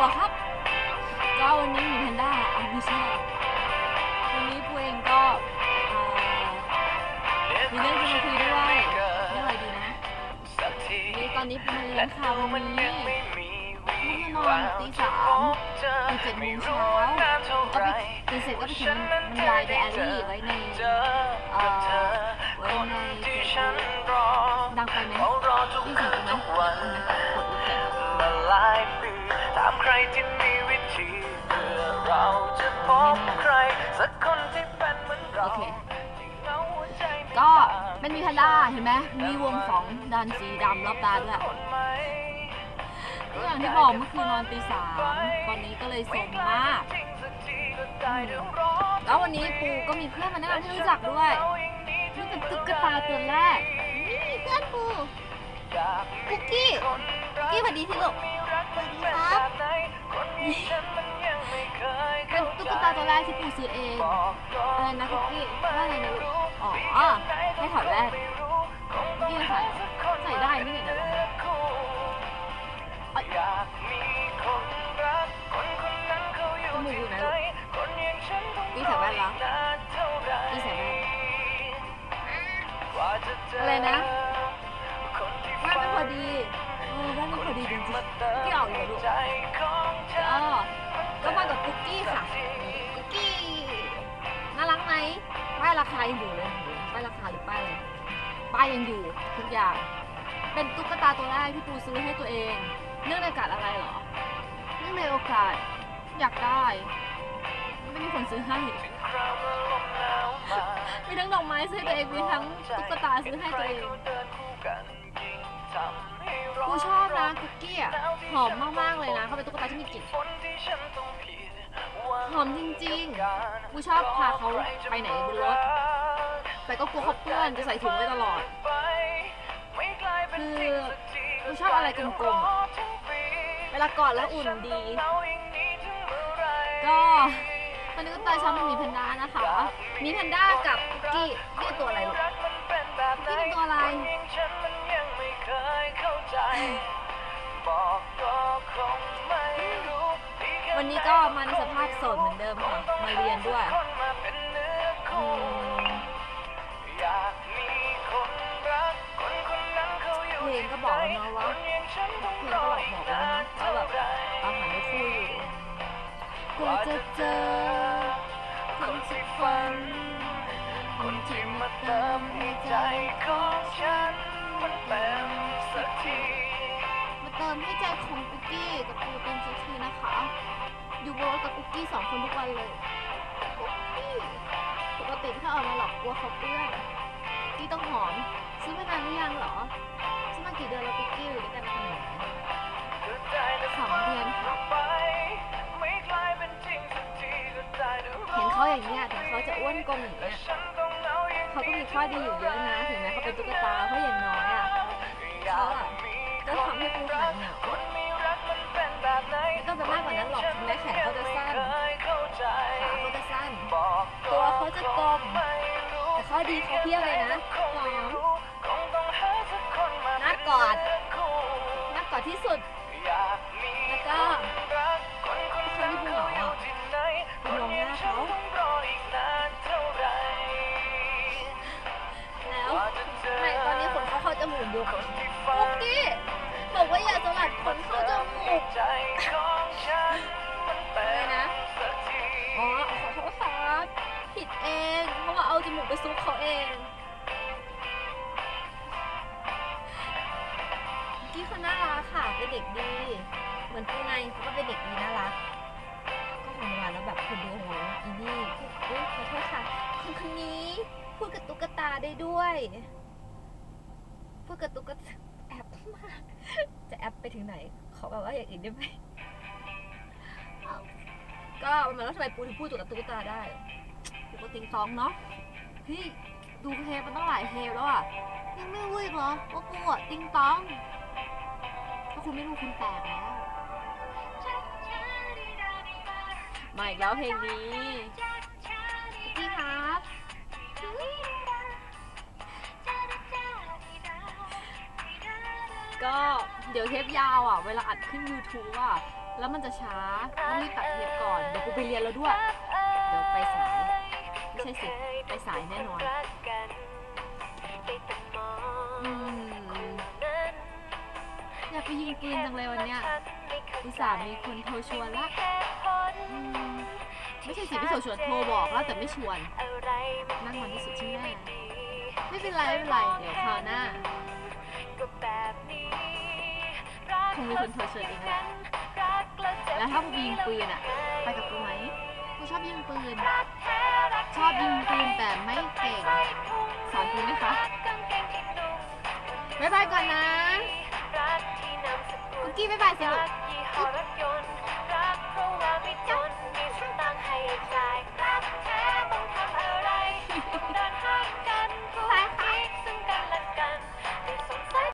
หรครับ ก็วันนี้มีแพนด้าอันนี้ใช่วันนี้พูเองก็มีเรื่องจะมาคุยด้วยเรื่องอะไรดีนะนี่ตอนนี้เป็นเลี้ยงค่ะวันนี้เมื่นอนตีสามตีเจ็ดโมงเช้าก็ไปตีเสร็จก็ไปถึงมันลายไดอารี่ไว้ในเอ่อไว้ในดังไปไหมที่สิ่ไหมกดอุจจา ถามใครที่มีวิธีเพื่อเราจะพบใคร สักคนที่เป็นเหมือนเราโอเค ที่เหงาหัวใจไม่ก็ต่างมันมีแพนด้าเห็นไหมมีวงสองดันสีดำรอบตาด้วย คนไหมก็อย่างที่บอกเมื่อคืนนอนตีสามตอนนี้ก็เลยสมมาก จริงสักทีก็ได้เดี๋ยวรอแล้ววันนี้ปูก็มีเพื่อนมาแนะนำให้รู้จักด้วยเอาอย่างนี้นี่เป็นตุ๊กตาตัวแรกนี่เพื่อนปูอยากมีคุกกี้คนรัก กี้สวัสดีที่ลูก มี รักมันเป็นแบบไหนคนอย่างฉันมันยังไม่เคยเป็นเข้าตุ๊กใจตาตัวแรกที่ปูซื้อเองบอกก็อะไรนะคุกกี้ว่าอะไรนะลูกอ๋อให้ถอดแว่นนี่ใส่ใส่ได้ไม่เห็นเหรออยากมีคนรักคนคนนั้นเขาอยู่ที่ไหนคนอย่างฉันต้องนี่ใส่แว่นเหรอนานเท่าไหร่นี่ใส่แว่นกว่าจะเจออะไรนะคนที่ว่าไม่พอดี เออว่าไม่พอดีจริงๆที่ออกอยู่ลูกองฉัเอก็มากับคุกกี้ค่ะคุกกี้ น่ารักไหมป้ายราคายังอยู่เลย ป้ายราคาหรือป้ายอะไร ป้ายยังอยู่ทุกอย่าง เป็นตุ๊กตาตัวแรกที่ปูซื้อให้ตัวเอง เนื่องในโอกาสอะไรเหรอ เนื่องในโอกาสอยากได้ ไม่มีคนซื้อให้มีทั้งดอกไม้ซื้อให้ตัวเองมีทั้งตุ๊กตาซื้อให้ตัวเอง นะคุกกี้อะหอมมากๆเลยนะเขาเป็นตุ๊กตาที่มีกลิ่นหอมจริงๆ กูชอบพาเขาไปไหนบนรถแต่ก็กลัวเขาเปื้อนจะใส่ถุงไว้ตลอด คือกูชอบอะไรกลมๆ เวลากอดแล้วอุ่นดี ก็ตอนนี้ก็ตาช้ามันมีแพนด้านะคะ มีแพนด้ากับคุกกี้นี่ตัวอะไรลูกนี่เป็นตัวอะไร วันนี้ก็มาในสภาพโสดเหมือนเดิมค่ะ มาเรียนด้วยคนมาเป็นเนื้ออืคู่มอยากมีคนรักคนคนนั้นเขาอยู่เพลงก็บอกแล้วเนาะว่าคนอย่างฉันต้องเพลงรก็อบอกอีบกอกแล้วนานะนว่าเท่าแบบไหร่ตามหาในคู่อยู่กว่าจะเจอคนสักคนคนที่มาเติมให้ใจของฉันมันเต็มสักทีมา เติมให้ใจของกุ๊กกี้กับปูเต็มสักทีนะคะ อยู่บนรถกับกุ๊กกี้สองคนทุกวันเลยกุ๊กกี้ปกติถ้าออกมาหรอกกลัวเขาเปื้อนกุ๊กกี้ต้องหอม ซื้อมานานหรือยังเหรอ ซื้อมากี่เดือนแล้วกุ๊กกี้อยู่ด้วยกันมาขนาไหนสองเดือนค่ะเห็นเขาอย่างเงี้ยถึงเขาจะอ้วนกลมอย่างเงี้ยเหงาอย่างเขาก็มีข้อดีอยู่เยอะนะ ถึงแม้เขาเป็นตุ๊กตาเพราะอย่างน้อยอะเขาอะ ดีเขาเพียบเลยนะหอมน่ากอดน่ากอดที่สุด แล้วก็คนที่เขาเหอยู่งาที่ไหนไปมองหน้าเขาต้องรออีกนานเท่าไหร่แล้วไม่ตอนนี้ขนเขาเข้าจมูกอยู่ ซุกเขาเองกี้เขาน่ารักค่ะ เป็นเด็กดี เหมือนปูไงเขาก็เป็นเด็กดีน่ารัก ก็ของมาแล้วแบบคนดูโหอีนี่อุ๊ยขอโทษค่ะคนคนนี้พูดกับตุ๊กตาได้ด้วยพูดกับตุ๊กตาแอปมาก จะแอปไปถึงไหน ขอแบบว่าอย่างอื่นได้ไหมก็ประมาณว่าทำไมปูถึงพูดกับตุ๊กตาได้ปูก็ติงตองเนาะ เฮ้ยดูเทปมันต้องหลายเทปแล้วอะยังไม่รู้อีกเหรอว่าปูอะติงตองถ้าคุณไม่รู้คุณแปลกแล้วมาอีกแล้วเพลงนี้พี่ครับก็เดี๋ยวเทปยาวอะ เวลาอัดขึ้น YouTube อะ แล้วมันจะช้าต้องรีบตัดเทปก่อน เดี๋ยวกูไปเรียนแล้วด้วย เดี๋ยวไปสาย ใช่สิไปสายแน่นอนอืมอยากไปยิงปืนจังเลยวันเนี้ยอุตส่าห์มีคนโทรชวนละอืมไม่ใช่สิพี่โทรชวนโทรบอกแล้วแต่ไม่ชวน นั่งวันที่สุดใช่ไหมไม่เป็นไรไม่เป็นไร เดี๋ยวคราวหน้าคงมีคนโทรชวนเองแหละแล้วถ้ากูยิงปืนอะไปกับกูไหมกูชอบยิงปืน ชอบยิงปืนแต่ไม่เก่ง สอนกูไหมคะบ๊ายบายก่อนนะ กุ๊กกี้บ๊ายบายสิลูก